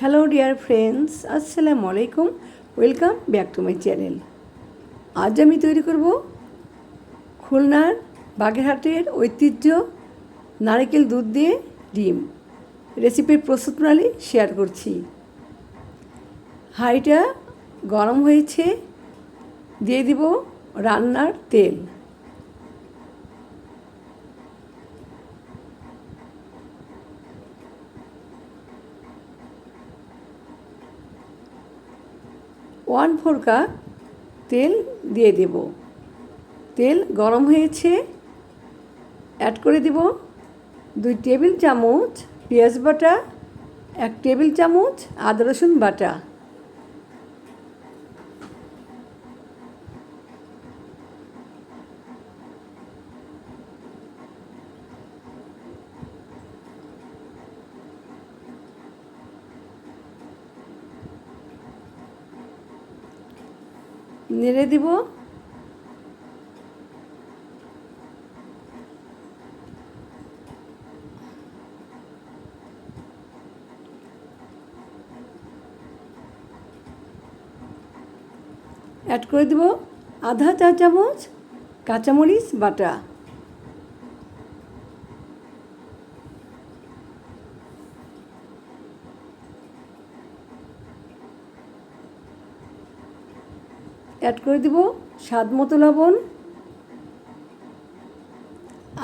Hello dear friends আসসালামু আলাইকুম welcome back to my channel আজ আমি তৈরি করব খুলনার বাগেরহাটের ঐতিহ্য নারকেল দুধ দিয়ে ডিম। রেসিপির প্রস্তুত প্রণালী শেয়ার করছি। হাঁড়িটা গরম হয়েছে। দিয়ে দিব রান্নার তেল। ওয়ান ফোর কাপ তেল দিয়ে দেব। তেল গরম হয়েছে অ্যাড করে দেব। দুই টেবিল চামচ পেঁয়াজ বাটা, এক টেবিল চামচ আদা রসুন বাটা। নেড়ে দিব। অ্যাড করে দেব আধা চা চামচ কাঁচামরিচ বাটা। অ্যাড করে দেব স্বাদ মতো লবণ,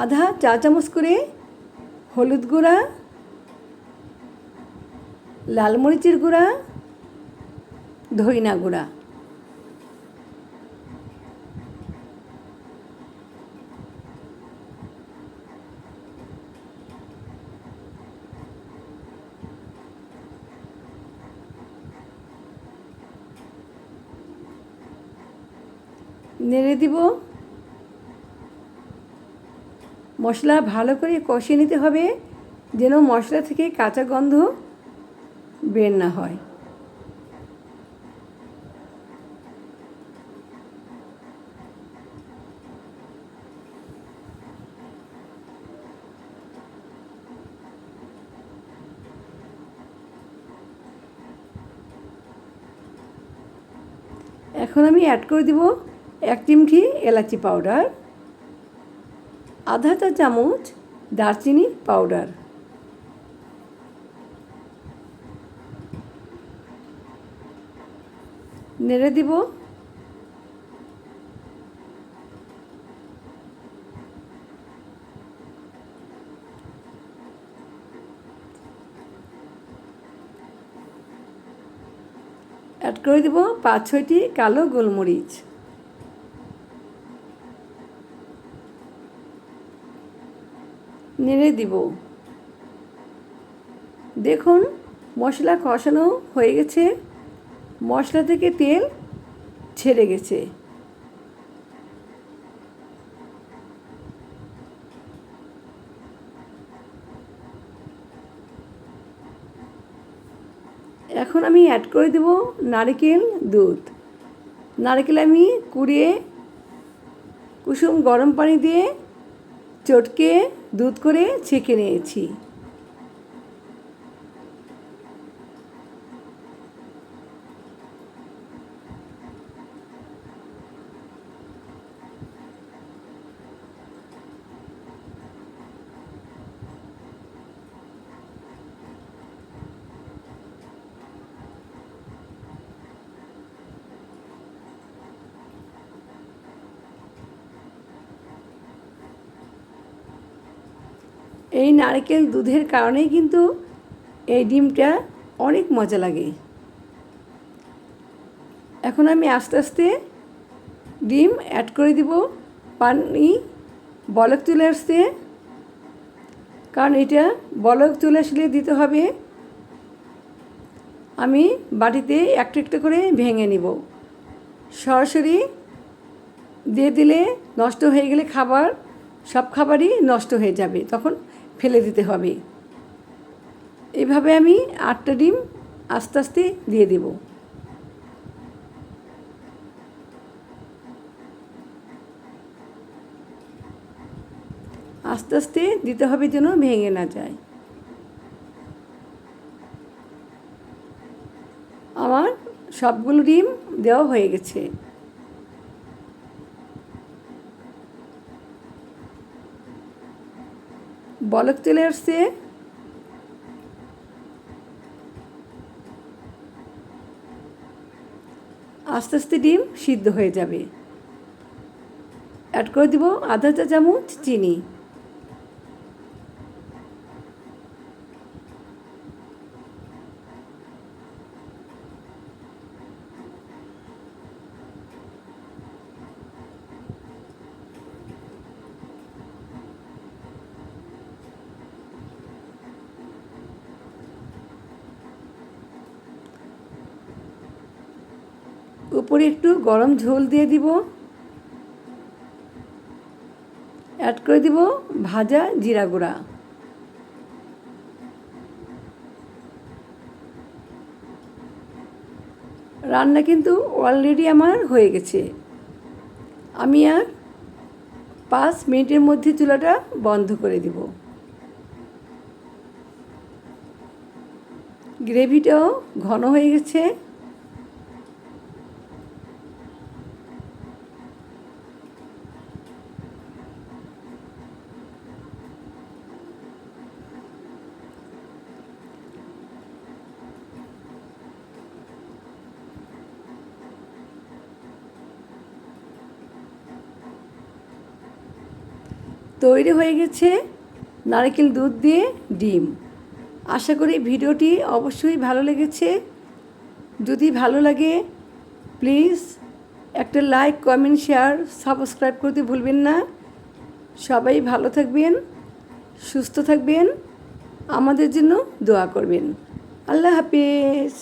আধা চা চামচ করে হলুদ গুঁড়া, লাল মরিচের গুঁড়া, ধইনা গুঁড়া। নেড়ে দিব। মশলা ভালো করে কষিয়ে নিতে হবে, যেন মশলা থেকে কাঁচা গন্ধ বের না হয়। এখন আমি অ্যাড করে দিব। এক চিমটি এলাচি পাউডার আধা চা চামচ দারচিনি পাউডার নেড়ে দিব। অ্যাড করে দিব পাঁচ ছয়টি কালো গোলমরিচ। নেড়ে দিব। দেখুন, মশলা কষানো হয়ে গেছে। মশলা থেকে তেল ছেড়ে গেছে। এখন আমি অ্যাড করে দেব নারকেল দুধ। নারকেল আমি কুড়িয়ে কুসুম গরম পানি দিয়ে চটকে দুধ করে ছেঁকে নিয়েছি। এই নারকেল দুধের কারণেই কিন্তু এই ডিমটা অনেক মজা লাগে। এখন আমি আস্তে আস্তে ডিম অ্যাড করে দিব পানি, বলক চলে আসতে। কারণ এটা বলক চলে আসলে দিতে হবে। আমি বাটিতে একটা একটা করে ভেঙে নিব। সরাসরি দিয়ে দিলে নষ্ট হয়ে গেলে খাবার, সব খাবারই নষ্ট হয়ে যাবে। তখন ফেলে দিতে হবে। এভাবে আমি আটটা ডিম আস্তে আস্তে দিয়ে দেব। আস্তে আস্তে দিতে হবে যেন ভেঙে না যায়। আমার সবগুলো ডিম দেওয়া হয়ে গেছে। বলক চলে আসছে। আস্তে আস্তে ডিম সিদ্ধ হয়ে যাবে। অ্যাড করে দিব আধা চা চামচ চিনি। উপরে একটু গরম ঝোল দিয়ে দিব। অ্যাড করে দিব ভাজা জিরা গুঁড়া। রান্না কিন্তু অলরেডি আমার হয়ে গেছে। আমি আর পাঁচ মিনিটের মধ্যে চুলাটা বন্ধ করে দিব। গ্রেভিটাও ঘন হয়ে গেছে। তৈরি হয়ে গেছে নারকেল দুধ দিয়ে ডিম। আশা করি ভিডিওটি অবশ্যই ভালো লেগেছে। যদি ভালো লাগে প্লিজ একটা লাইক কমেন্ট শেয়ার সাবস্ক্রাইব করতে ভুলবেন না। সবাই ভালো থাকবেন, সুস্থ থাকবেন, আমাদের জন্য দোয়া করবেন। আল্লাহ হাফিজ।